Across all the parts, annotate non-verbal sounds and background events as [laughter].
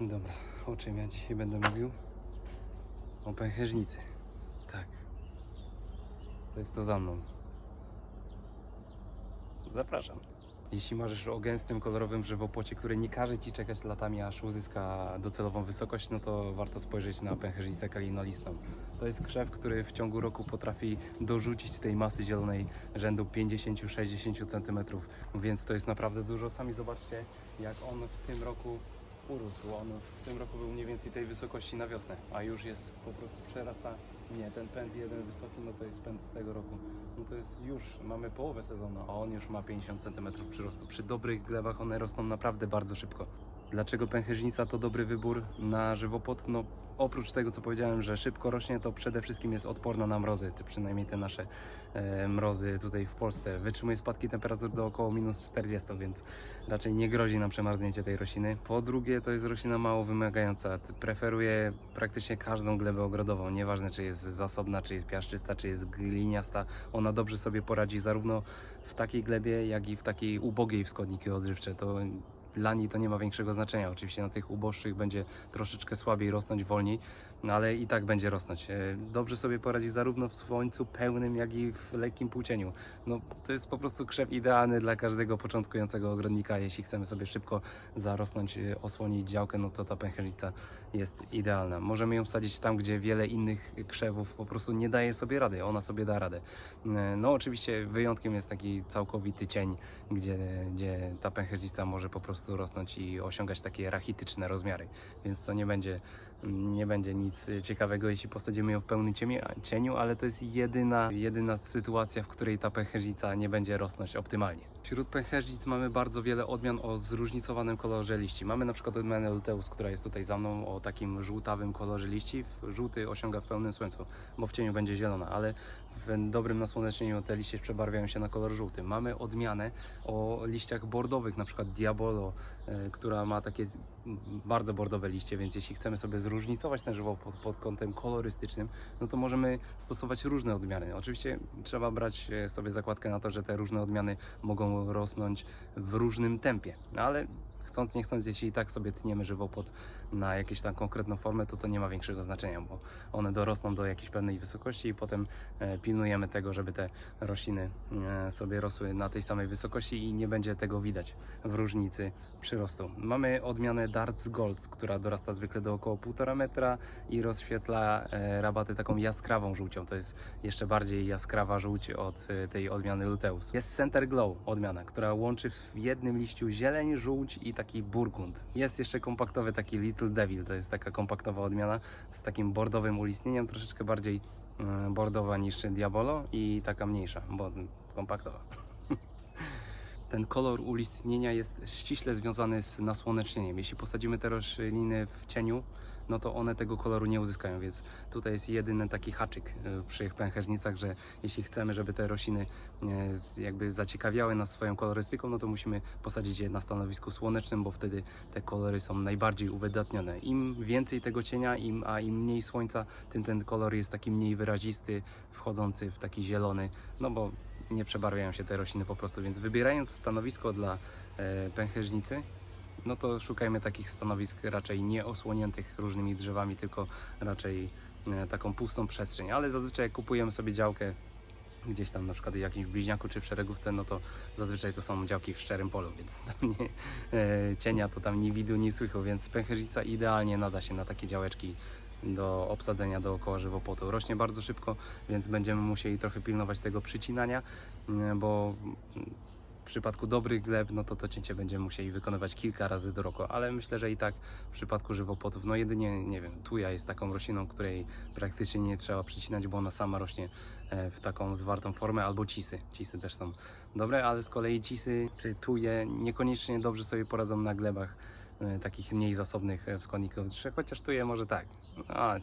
Dobra, o czym ja dzisiaj będę mówił? O pęcherzynicy. Tak. To jest to za mną. Zapraszam. Jeśli marzysz o gęstym, kolorowym żywopłocie, który nie każe Ci czekać latami, aż uzyska docelową wysokość, no to warto spojrzeć na pęcherzycę kalinolistą. To jest krzew, który w ciągu roku potrafi dorzucić tej masy zielonej rzędu 50-60 cm, więc to jest naprawdę dużo. Sami zobaczcie, jak on w tym roku urósł. On w tym roku był mniej więcej tej wysokości na wiosnę, a już jest po prostu przerasta. Nie, ten pęd jeden wysoki, no to jest pęd z tego roku. No to jest już, mamy połowę sezonu, a on już ma 50 cm przyrostu. Przy dobrych glebach one rosną naprawdę bardzo szybko. Dlaczego pęcherzynica to dobry wybór na żywopłot? No oprócz tego, co powiedziałem, że szybko rośnie, to przede wszystkim jest odporna na mrozy, przynajmniej te nasze e, mrozy tutaj w Polsce. Wytrzymuje spadki temperatur do około minus 40, więc raczej nie grozi nam przemarznięcie tej rośliny. Po drugie, to jest roślina mało wymagająca. Preferuje praktycznie każdą glebę ogrodową, nieważne czy jest zasobna, czy jest piaszczysta, czy jest gliniasta. Ona dobrze sobie poradzi zarówno w takiej glebie, jak i w takiej ubogiej w składniki odżywcze. To dla niej to nie ma większego znaczenia. Oczywiście na tych uboższych będzie troszeczkę słabiej rosnąć, wolniej, no ale i tak będzie rosnąć. E, Dobrze sobie poradzi zarówno w słońcu pełnym, jak i w lekkim półcieniu. No, to jest po prostu krzew idealny dla każdego początkującego ogrodnika. Jeśli chcemy sobie szybko zarosnąć, e, osłonić działkę, no to ta pęcherzyca jest idealna. Możemy ją wsadzić tam, gdzie wiele innych krzewów po prostu nie daje sobie rady. Ona sobie da radę. E, No oczywiście wyjątkiem jest taki całkowity cień, gdzie, gdzie ta pęcherzyca może po prostu rosnąć i osiągać takie rachityczne rozmiary. Więc to nie będzie, nie będzie nic ciekawego, jeśli posadzimy ją w pełnym cieniu, ale to jest jedyna, jedyna sytuacja, w której ta pęcherzyca nie będzie rosnąć optymalnie. Wśród pęcherzyc mamy bardzo wiele odmian o zróżnicowanym kolorze liści. Mamy na przykład odmianę Luteus, która jest tutaj za mną, o takim żółtawym kolorze liści. Żółty osiąga w pełnym słońcu, bo w cieniu będzie zielona, ale w dobrym nasłonecznieniu te liście przebarwiają się na kolor żółty. Mamy odmianę o liściach bordowych, na przykład Diabolo, e, która ma takie bardzo bordowe liście, więc jeśli chcemy sobie zróżnicować ten żywopłot pod kątem kolorystycznym, no to możemy stosować różne odmiany. Oczywiście trzeba brać e, sobie zakładkę na to, że te różne odmiany mogą rosnąć w różnym tempie, no ale chcąc nie chcąc, jeśli i tak sobie tniemy żywopłot na jakąś tam konkretną formę, to to nie ma większego znaczenia, bo one dorosną do jakiejś pewnej wysokości i potem e, pilnujemy tego, żeby te rośliny e, sobie rosły na tej samej wysokości i nie będzie tego widać w różnicy przyrostu. Mamy odmianę Darts Gold, która dorasta zwykle do około 1,5 metra i rozświetla e, rabaty taką jaskrawą żółcią. To jest jeszcze bardziej jaskrawa żółć od tej odmiany Luteus. Jest Center Glow odmiana, która łączy w jednym liściu zieleń, żółć i taki burgund. Jest jeszcze kompaktowy taki Little Devil, to jest taka kompaktowa odmiana z takim bordowym ulistnieniem, troszeczkę bardziej e, bordowa niż Diabolo i taka mniejsza, bo kompaktowa. [laughs] Ten kolor ulistnienia jest ściśle związany z nasłonecznieniem. Jeśli posadzimy te rośliny w cieniu, no to one tego koloru nie uzyskają, więc tutaj jest jedyny taki haczyk e, przy pęchernicach, że jeśli chcemy, żeby te rośliny e, jakby zaciekawiały nas swoją kolorystyką, no to musimy posadzić je na stanowisku słonecznym, bo wtedy te kolory są najbardziej uwydatnione. Im więcej tego cienia, im, a im mniej słońca, tym ten kolor jest taki mniej wyrazisty, wchodzący w taki zielony, no bo nie przebarwiają się te rośliny po prostu, więc wybierając stanowisko dla e, pęcherzynicy, no to szukajmy takich stanowisk raczej nie osłoniętych różnymi drzewami, tylko raczej e, taką pustą przestrzeń. Ale zazwyczaj jak kupujemy sobie działkę gdzieś tam na przykład w jakimś bliźniaku czy w szeregówce, no to zazwyczaj to są działki w szczerym polu, więc [laughs] tam nie, e, cienia to tam nie widu, nie słychu, więc pęcherzyca idealnie nada się na takie działeczki do obsadzenia dookoła żywopłotu. Rośnie bardzo szybko, więc będziemy musieli trochę pilnować tego przycinania, mm, bo przypadku dobrych gleb, no to to cięcie będziemy musieli wykonywać kilka razy do roku, ale myślę, że i tak w przypadku żywopłotów, no jedynie, nie wiem, tuja jest taką rośliną, której praktycznie nie trzeba przycinać, bo ona sama rośnie e, w taką zwartą formę, albo cisy. Cisy też są dobre, ale z kolei cisy czy tuje niekoniecznie dobrze sobie poradzą na glebach e, takich mniej zasobnych e, w odżywczych, chociaż tuje może tak. A,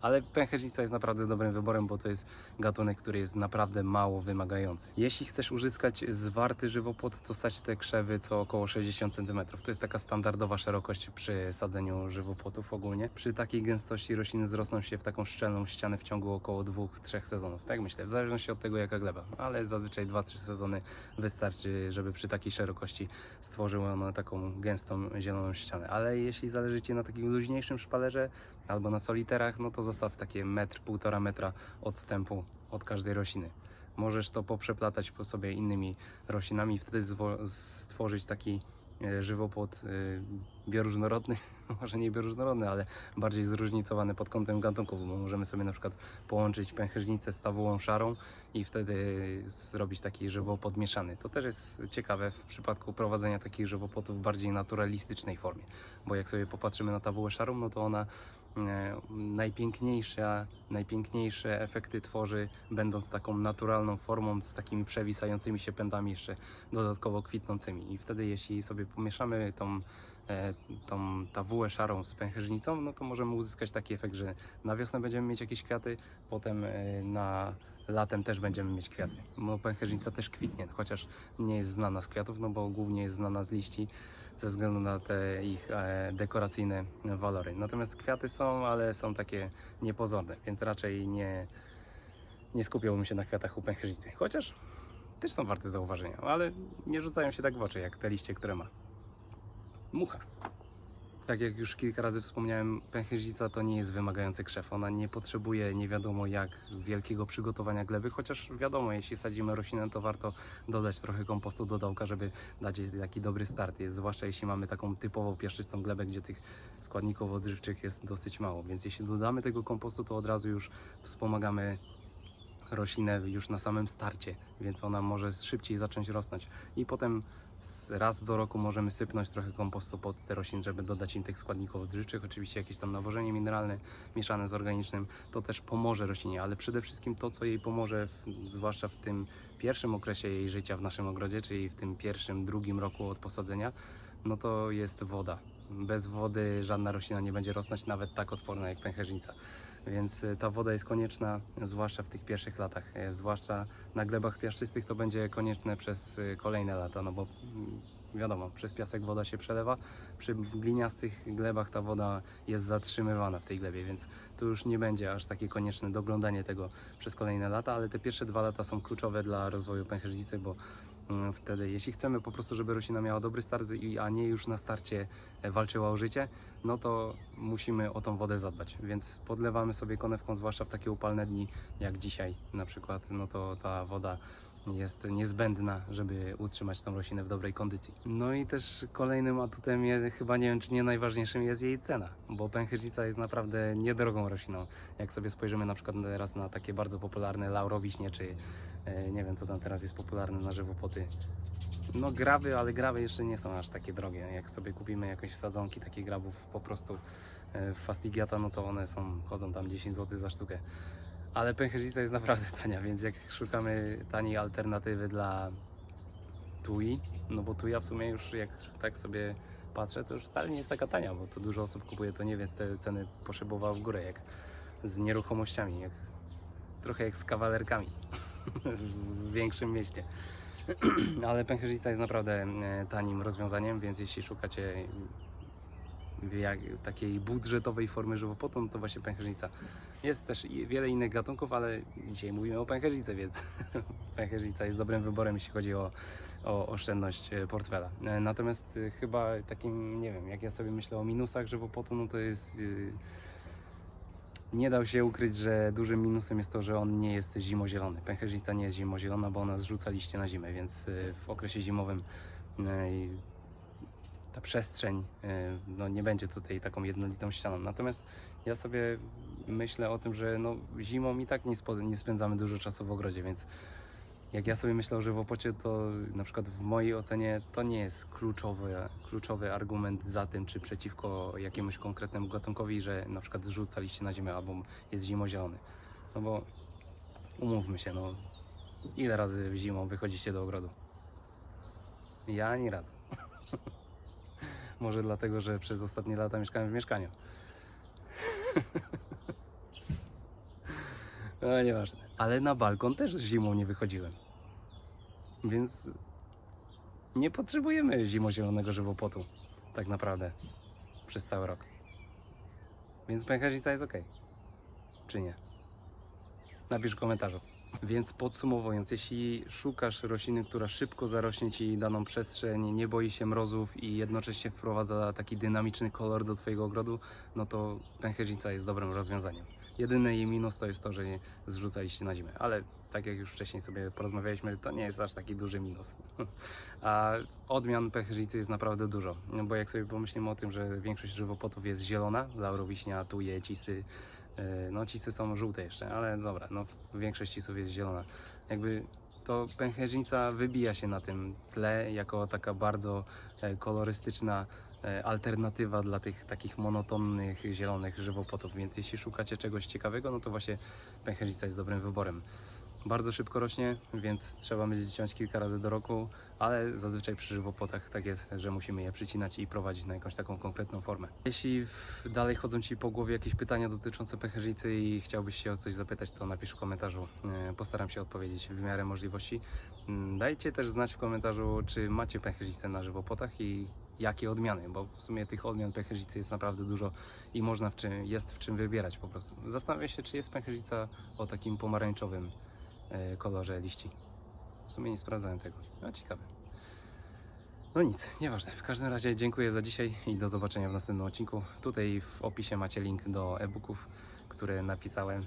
Ale pęcherzyca jest naprawdę dobrym wyborem, bo to jest gatunek, który jest naprawdę mało wymagający. Jeśli chcesz uzyskać zwarty żywopłot, to sać te krzewy co około 60 cm. To jest taka standardowa szerokość przy sadzeniu żywopłotów ogólnie. Przy takiej gęstości rośliny zrosną się w taką szczelną ścianę w ciągu około 2-3 sezonów. Tak myślę, w zależności od tego jaka gleba, ale zazwyczaj 2-3 sezony wystarczy, żeby przy takiej szerokości stworzyły one taką gęstą zieloną ścianę. Ale jeśli zależy Ci na takim luźniejszym szpalerze albo na soliterach, no to zostaw takie metr, półtora metra odstępu od każdej rośliny. Możesz to poprzeplatać po sobie innymi roślinami wtedy stworzyć taki e, żywopłot e, bioróżnorodny, [laughs] może nie bioróżnorodny, ale bardziej zróżnicowany pod kątem gatunków, bo możemy sobie na przykład połączyć pęcherzycę z tawułą szarą i wtedy zrobić taki żywopłot mieszany. To też jest ciekawe w przypadku prowadzenia takich żywopłotów w bardziej naturalistycznej formie, bo jak sobie popatrzymy na tawułę szarą, no to ona e, najpiękniejsza, najpiękniejsze efekty tworzy, będąc taką naturalną formą z takimi przewisającymi się pędami jeszcze dodatkowo kwitnącymi. I wtedy, jeśli sobie pomieszamy tą, e, tą tawułę szarą z pęcherzycą, no to możemy uzyskać taki efekt, że na wiosnę będziemy mieć jakieś kwiaty, potem e, na latem też będziemy mieć kwiaty. Bo pęcherzyca też kwitnie, chociaż nie jest znana z kwiatów, no bo głównie jest znana z liści ze względu na te ich e, dekoracyjne walory. Natomiast kwiaty są, ale są takie niepozorne, więc raczej nie, nie skupiałbym się na kwiatach u pęcherzycy. Chociaż też są warte zauważenia, ale nie rzucają się tak w oczy jak te liście, które ma. Mucha. Tak jak już kilka razy wspomniałem, pęcherzyca to nie jest wymagający krzew. Ona nie potrzebuje nie wiadomo jak wielkiego przygotowania gleby, chociaż wiadomo, jeśli sadzimy roślinę, to warto dodać trochę kompostu do dołka, żeby dać jej taki dobry start. Jest, zwłaszcza jeśli mamy taką typową piaszczystą glebę, gdzie tych składników odżywczych jest dosyć mało. Więc jeśli dodamy tego kompostu, to od razu już wspomagamy roślinę już na samym starcie, więc ona może szybciej zacząć rosnąć. I potem raz do roku możemy sypnąć trochę kompostu pod te rośliny, żeby dodać im tych składników odżywczych. Oczywiście jakieś tam nawożenie mineralne mieszane z organicznym, to też pomoże roślinie, ale przede wszystkim to, co jej pomoże, w, zwłaszcza w tym pierwszym okresie jej życia w naszym ogrodzie, czyli w tym pierwszym, drugim roku od posadzenia, no to jest woda. Bez wody żadna roślina nie będzie rosnąć, nawet tak odporna jak pęcherzyca. Więc y, ta woda jest konieczna, zwłaszcza w tych pierwszych latach. E, Zwłaszcza na glebach piaszczystych to będzie konieczne przez y, kolejne lata, no bo mm, wiadomo, przez piasek woda się przelewa. Przy gliniastych glebach ta woda jest zatrzymywana w tej glebie, więc tu już nie będzie aż takie konieczne doglądanie tego przez kolejne lata, ale te pierwsze dwa lata są kluczowe dla rozwoju pęcherzycy, bo wtedy, jeśli chcemy po prostu, żeby roślina miała dobry start, a nie już na starcie e, walczyła o życie, no to musimy o tą wodę zadbać. Więc podlewamy sobie konewką, zwłaszcza w takie upalne dni jak dzisiaj na przykład, no to ta woda jest niezbędna, żeby utrzymać tą roślinę w dobrej kondycji. No i też kolejnym atutem, je- chyba nie wiem czy nie najważniejszym, jest jej cena, bo pęcherzyca jest naprawdę niedrogą rośliną. Jak sobie spojrzymy na przykład teraz na takie bardzo popularne laurowiśnie, czy nie wiem co tam teraz jest popularne na żywopłoty, no graby, ale graby jeszcze nie są aż takie drogie. Jak sobie kupimy jakieś sadzonki takich grabów po prostu e, w Fastigiata, no to one są, chodzą tam 10 zł za sztukę. Ale pęcherzyca jest naprawdę [laughs] tania, więc jak szukamy taniej alternatywy dla tui, no bo tuja w sumie już jak tak sobie patrzę, to już wcale nie jest taka tania, bo tu dużo osób kupuje to nie, więc te ceny poszybowały w górę, jak z nieruchomościami, jak, trochę jak z kawalerkami [laughs] w większym mieście. [clears throat] Ale pęcherzyca jest naprawdę e, tanim rozwiązaniem, więc jeśli szukacie takiej budżetowej formy żywopłotu, no to właśnie pęcherzyca. Jest też wiele innych gatunków, ale dzisiaj mówimy o pęcherzyce, więc [laughs] pęcherzyca jest dobrym wyborem, jeśli chodzi o, o oszczędność e, portfela. E, Natomiast chyba takim, nie wiem, jak ja sobie myślę o minusach żywopłotu, no to jest... Nie dał się ukryć, że dużym minusem jest to, że on nie jest zimozielony. Pęcherzyca nie jest zimozielona, bo ona zrzuca liście na zimę, więc y, w okresie zimowym y, ta przestrzeń y, no, nie będzie tutaj taką jednolitą ścianą. Natomiast ja sobie myślę o tym, że no, zimą i tak nie, nie spędzamy dużo czasu w ogrodzie, więc jak ja sobie myślę o żywopłocie, to na przykład w mojej ocenie to nie jest kluczowy, kluczowy argument za tym, czy przeciwko jakiemuś konkretnemu gatunkowi, że na przykład zrzuca liście na ziemię albo jest zimozielony. No bo umówmy się, no ile razy w zimą wychodzicie do ogrodu? Ja ani razu. [laughs] Może dlatego, że przez ostatnie lata mieszkałem w mieszkaniu. [laughs] No nieważne. Ale na balkon też zimą nie wychodziłem. Więc nie potrzebujemy zimozielonego żywopłotu. Tak naprawdę. Przez cały rok. Więc pęcherzyca jest ok. Czy nie? Napisz w komentarzu. Więc podsumowując, jeśli szukasz rośliny, która szybko zarośnie Ci daną przestrzeń, nie boi się mrozów i jednocześnie wprowadza taki dynamiczny kolor do Twojego ogrodu, no to pęcherzyca jest dobrym rozwiązaniem. Jedyny jej minus to jest to, że nie zrzuca liści na zimę, ale tak jak już wcześniej sobie porozmawialiśmy, to nie jest aż taki duży minus. [laughs] A odmian pęcherzycy jest naprawdę dużo, no bo jak sobie pomyślimy o tym, że większość żywopłotów jest zielona, laurowiśnia, tuje, cisy, e, no cisy są żółte jeszcze, ale dobra, no większość cisów jest zielona. Jakby to pęcherzyca wybija się na tym tle jako taka bardzo e, kolorystyczna alternatywa dla tych takich monotonnych, zielonych żywopłotów, więc jeśli szukacie czegoś ciekawego, no to właśnie pęcherzyca jest dobrym wyborem. Bardzo szybko rośnie, więc trzeba będzie ciąć kilka razy do roku, ale zazwyczaj przy żywopłotach tak jest, że musimy je przycinać i prowadzić na jakąś taką konkretną formę. Jeśli dalej chodzą Ci po głowie jakieś pytania dotyczące pęcherzycy i chciałbyś się o coś zapytać, to napisz w komentarzu. E, Postaram się odpowiedzieć w miarę możliwości. Mm, Dajcie też znać w komentarzu, czy macie pęcherzicę na żywopłotach i jakie odmiany, bo w sumie tych odmian pęcherzycy jest naprawdę dużo i można w czym, jest w czym wybierać po prostu. Zastanawiam się, czy jest pęcherzyca o takim pomarańczowym e, kolorze liści. W sumie nie sprawdzałem tego. No ciekawe. No nic, nieważne. W każdym razie dziękuję za dzisiaj i do zobaczenia w następnym odcinku. Tutaj w opisie macie link do e-booków, które napisałem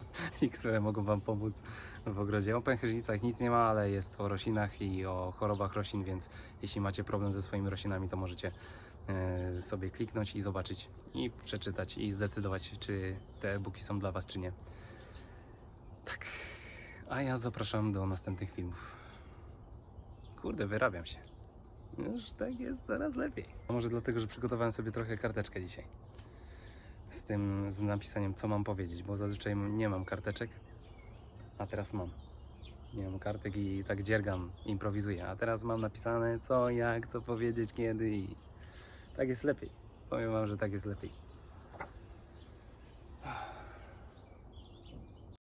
[laughs] i które mogą Wam pomóc w ogrodzie. O pęcherzycach nic nie ma, ale jest o roślinach i o chorobach roślin, więc jeśli macie problem ze swoimi roślinami, to możecie e, sobie kliknąć i zobaczyć i przeczytać i zdecydować, czy te e-booki są dla Was, czy nie. Tak. A ja zapraszam do następnych filmów. Kurde, wyrabiam się. Już tak jest coraz lepiej. A może dlatego, że przygotowałem sobie trochę karteczkę dzisiaj. Z tym, z napisaniem, co mam powiedzieć, bo zazwyczaj nie mam karteczek, a teraz mam. Nie mam kartek i tak dziergam, improwizuję. A teraz mam napisane co, jak, co powiedzieć, kiedy i tak jest lepiej. Powiem Wam, że tak jest lepiej.